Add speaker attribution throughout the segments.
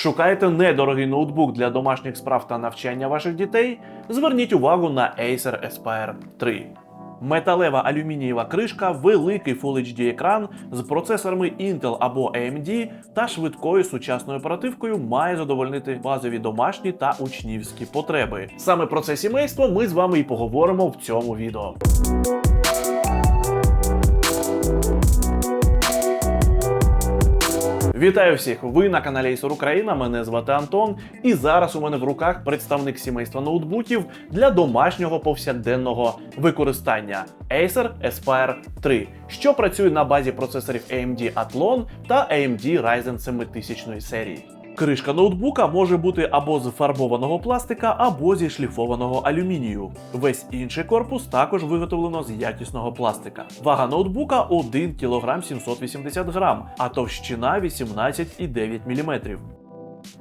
Speaker 1: Шукаєте недорогий ноутбук для домашніх справ та навчання ваших дітей? Зверніть увагу на Acer Aspire 3. Металева алюмінієва кришка, великий Full HD екран з процесорами Intel або AMD та швидкою сучасною оперативкою має задовольнити базові домашні та учнівські потреби. Саме про це сімейство ми з вами і поговоримо в цьому відео. Вітаю всіх! Ви на каналі Acer Україна. Мене звати Антон, і зараз у мене в руках представник сімейства ноутбуків для домашнього повсякденного використання Acer Aspire 3, що працює на базі процесорів AMD Athlon та AMD Ryzen 7000 серії. Кришка ноутбука може бути або з фарбованого пластика, або зі шліфованого алюмінію. Весь інший корпус також виготовлено з якісного пластика. Вага ноутбука 1 кг 780 грам, а товщина 18,9 мм.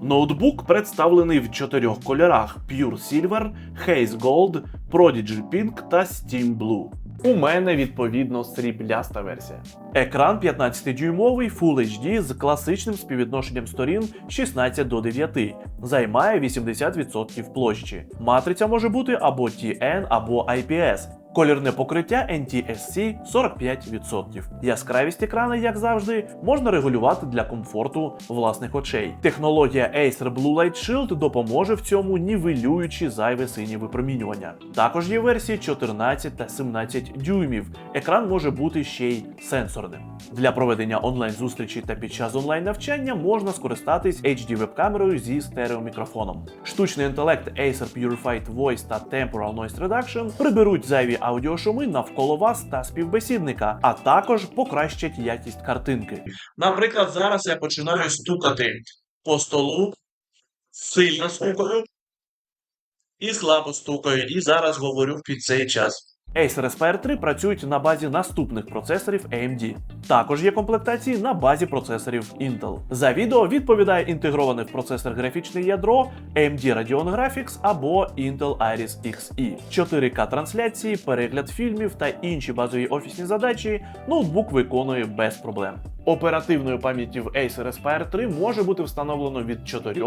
Speaker 1: Ноутбук представлений в чотирьох кольорах: Pure Silver, Haze Gold, Prodigy Pink та Steam Blue. У мене відповідно срібляста версія. Екран 15-дюймовий Full HD з класичним співвідношенням сторін 16 до 9, займає 80% площі. Матриця може бути або TN, або IPS. Колірне покриття NTSC 45%. Яскравість екрана, як завжди, можна регулювати для комфорту власних очей. Технологія Acer Blue Light Shield допоможе в цьому, нівелюючи зайве синє випромінювання. Також є версії 14 та 17 дюймів. Екран може бути ще й сенсорним. Для проведення онлайн-зустрічі та під час онлайн-навчання можна скористатись HD веб-камерою зі стереомікрофоном. Штучний інтелект Acer Purified Voice та Temporal Noise Reduction приберуть зайві аудіошуми навколо вас та співбесідника, а також покращать якість картинки.
Speaker 2: Наприклад, зараз я починаю стукати по столу, сильно стукаю і слабо стукаю, і зараз говорю під цей час.
Speaker 1: Acer Aspire 3 працюють на базі наступних процесорів AMD. Також є комплектації на базі процесорів Intel. За відео відповідає інтегроване в процесор графічне ядро AMD Radeon Graphics або Intel Iris Xe. 4К трансляції, перегляд фільмів та інші базові офісні задачі ноутбук виконує без проблем. Оперативної пам'яті в Acer Aspire 3 може бути встановлено від 4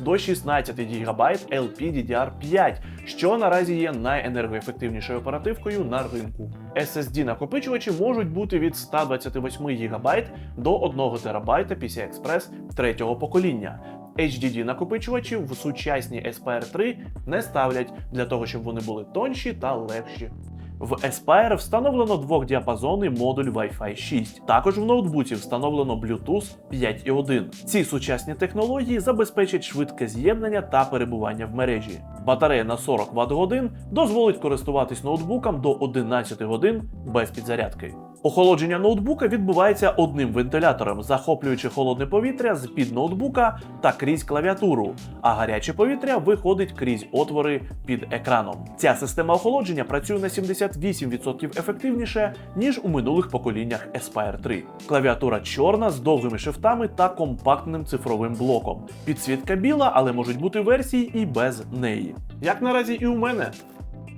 Speaker 1: до 16 ГБ LPDDR5, що наразі є найенергоефективнішою оперативкою на ринку. SSD накопичувачі можуть бути від 128 ГБ до 1 ТБ PCI-Express третього покоління. HDD накопичувачі в сучасній Aspire 3 не ставлять для того, щоб вони були тонші та легші. В Aspire встановлено двохдіапазонний модуль Wi-Fi 6. Також в ноутбуці встановлено Bluetooth 5.1. Ці сучасні технології забезпечать швидке з'єднання та перебування в мережі. Батарея на 40 Вт годин дозволить користуватись ноутбуком до 11 годин без підзарядки. Охолодження ноутбука відбувається одним вентилятором, захоплюючи холодне повітря з під ноутбука та крізь клавіатуру, а гаряче повітря виходить крізь отвори під екраном. Ця система охолодження працює на 78% ефективніше, ніж у минулих поколіннях Aspire 3. Клавіатура чорна з довгими шрифтами та компактним цифровим блоком. Підсвітка біла, але можуть бути версії і без неї. Як наразі і у мене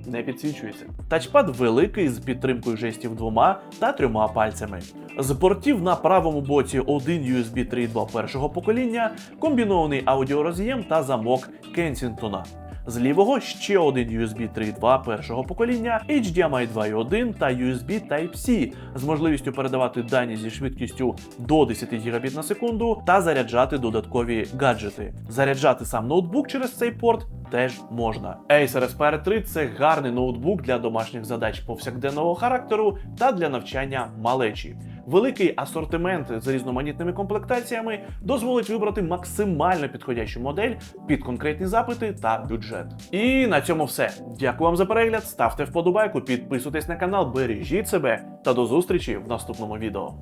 Speaker 1: не підсвічується. Тачпад великий з підтримкою жестів двома та трьома пальцями. З портів на правому боці один USB 3.2 першого покоління, комбінований аудіороз'єм та замок Кенсінгтона. З лівого ще один USB 3.2 першого покоління, HDMI 2.1 та USB Type-C з можливістю передавати дані зі швидкістю до 10 Гбіт на секунду та заряджати додаткові гаджети. Заряджати сам ноутбук через цей порт теж можна. Acer Aspire 3 це гарний ноутбук для домашніх задач повсякденного характеру та для навчання малечі. Великий асортимент з різноманітними комплектаціями дозволить вибрати максимально підходящу модель під конкретні запити та бюджет. І на цьому все. Дякую вам за перегляд. Ставте вподобайку, підписуйтесь на канал, бережіть себе та до зустрічі в наступному відео.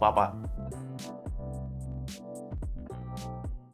Speaker 1: Па-па!